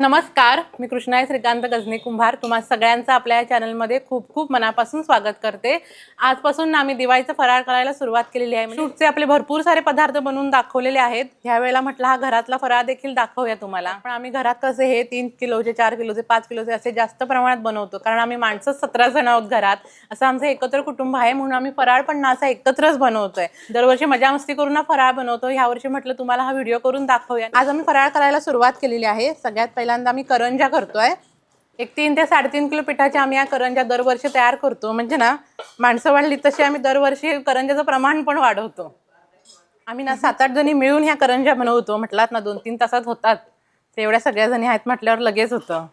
नमस्कार मी कृष्णाय श्रीकांत गजनी कुंभार. तुम्हा सगळ्यांचं आपल्या या चॅनलमध्ये खूप खूप मनापासून स्वागत करते. आजपासून आम्ही दिवाळीचं फराळ करायला सुरुवात केलेली आहे. शूटचे आपले भरपूर सारे पदार्थ बनवून दाखवलेले आहेत. ह्या वेळेला म्हटलं हा घरातला फराळ देखील दाखवूया तुम्हाला. पण आम्ही घरात कसे हे तीन किलोचे चार किलोचे पाच किलोचे असे जास्त प्रमाणात बनवतो. कारण आम्ही माणसं सतरा जण आहोत घरात. असं आमचं एकत्र कुटुंब आहे म्हणून आम्ही फराळ पण ना असा एकत्रच बनवतोय. दरवर्षी मजा मस्ती करून ना फराळ बनवतो. ह्या वर्षी म्हटलं तुम्हाला हा व्हिडिओ करून दाखवूया. आज आम्ही फराळ करायला सुरुवात केलेली आहे. सगळ्यात पहिल्यांदा आम्ही करंजा करतोय. एक तीन ते साडेतीन किलो पिठाच्या आम्ही या करंजा दरवर्षी तयार करतो. म्हणजे ना माणसं वाढली तशी आम्ही दरवर्षी करंजाचं प्रमाण पण वाढवतो. आम्ही ना सात आठ जणी मिळून ह्या करंजा बनवतो. म्हटलात ना दोन तीन तासात होतात. ते एवढ्या सगळ्या जणी आहेत म्हटल्यावर लगेच होतं.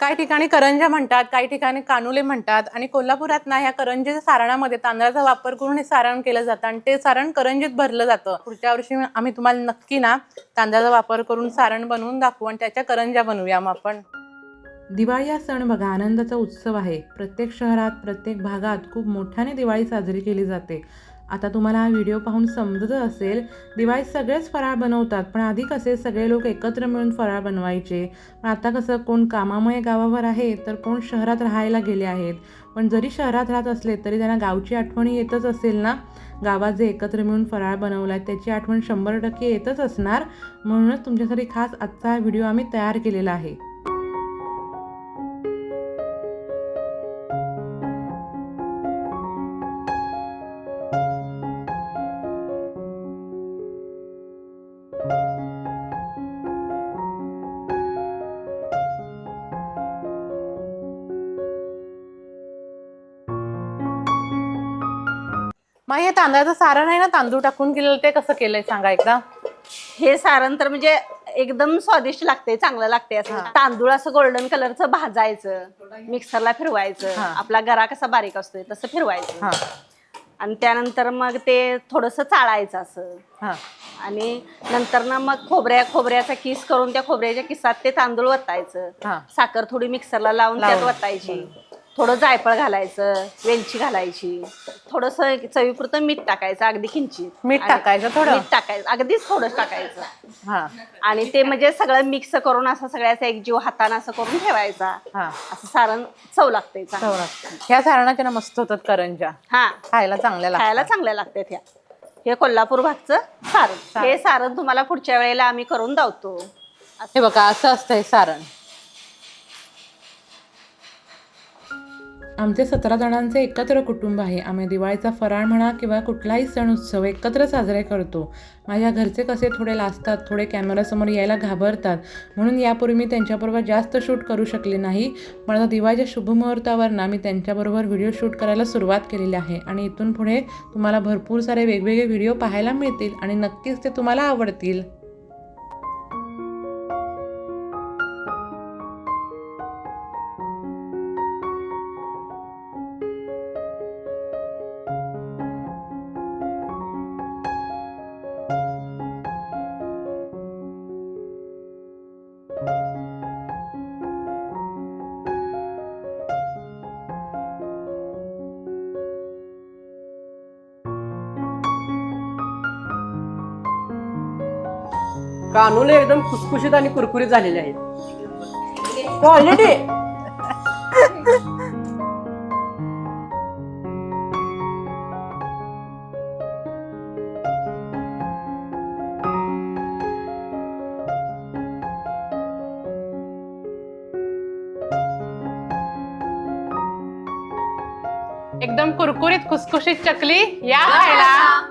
काही ठिकाणी करंजा म्हणतात काही ठिकाणी कानुले म्हणतात आणि कोल्हापुरात ना ह्या करंजेच्या सारणामध्ये तांदळाचा वापर करून हे सारण केलं जातं आणि ते सारण करंजीत भरलं जातं. पुढच्या वर्षी आम्ही तुम्हाला नक्की ना तांदळाचा वापर करून सारण बनवून दाखवू आणि त्याच्या करंजा बनवूया मग आपण. दिवाळी हा सण बघा आनंदाचा उत्सव आहे. प्रत्येक शहरात प्रत्येक भागात खूप मोठ्याने दिवाळी साजरी केली जाते. आता तुम्हाला हा व्हिडिओ पाहून समजत असेल दिवाळीत सगळेच फराळ बनवतात पण आधी कसे सगळे लोक एकत्र मिळून फराळ बनवायचे? पण आता कसं कोण कामामुळे गावावर आहे तर कोण शहरात राहायला गेले आहेत. पण जरी शहरात राहत असले तरी त्यांना गावची आठवणी येतच असेल ना? गावात जे एकत्र मिळून फराळ बनवला आहे त्याची आठवण शंभर टक्के येतच असणार. म्हणूनच तुमच्यासाठी खास आजचा हा व्हिडिओ आम्ही तयार केलेला आहे. मग हे तांदळाचं सारण आहे ना तांदूळ टाकून केलेलं ते कसं केलंय सांगा एकदा? हे सारण तर म्हणजे एकदम स्वादिष्ट लागते चांगलं लागते असं. तांदूळ असं गोल्डन कलरचं भाजायचं मिक्सरला फिरवायचं. आपला गरा कसा बारीक असतोय तसं फिरवायचं. आणि त्यानंतर मग ते थोडस चाळायचं असं. आणि नंतर ना मग खोबऱ्या खोबऱ्याचा किस करून त्या खोबऱ्याच्या किसात ते तांदूळ वतायचं. साखर थोडी मिक्सरला लावून त्यात. वतायची. थोडं जायफळ घालायचं वेलची घालायची थोडस चवीपुरतं मीठ टाकायचं अगदी किंचित मीठ आणि- टाकायचं थोडं? मीठ टाकायचं अगदीच थोडं टाकायचं. हा. आणि ते म्हणजे सगळं मिक्स करून असं सगळ्याचा एक जीव हाताने असं करून ठेवायचा. हा. असं सारण चव लागते चौरस. ह्या सारणाच्या ना मस्त होतात करंजा. हा. खायला चांगल्या खायला लागतात चांगल्या लागतात ह्या. हे कोल्हापूर भागचं सारण. हे सारण तुम्हाला पुढच्या वेळेला आम्ही करून दावतो. हे बघा असं असतं हे सारण. आमचे सतरा जणांचे एकत्र कुटुंब आहे. आम्ही दिवाळीचा फराळ म्हणा किंवा कुठलाही सण उत्सव एकत्र साजरे करतो. माझ्या घरचे कसे थोडे लाजतात थोडे कॅमेरासमोर यायला घाबरतात. म्हणून यापूर्वी मी त्यांच्याबरोबर जास्त शूट करू शकले नाही. पण आता दिवाळीच्या शुभमुहूर्तावर ना मी त्यांच्याबरोबर व्हिडिओ शूट करायला सुरुवात केलेली आहे. आणि इथून पुढे तुम्हाला भरपूर सारे वेगवेगळे व्हिडिओ पाहायला मिळतील आणि नक्कीच ते तुम्हाला आवडतील. कानूले एकदम खुसखुशीत आणि कुरकुरीत झालेले आहेत. क्वालिटी एकदम कुरकुरीत खुसखुशीत चकली या खायला.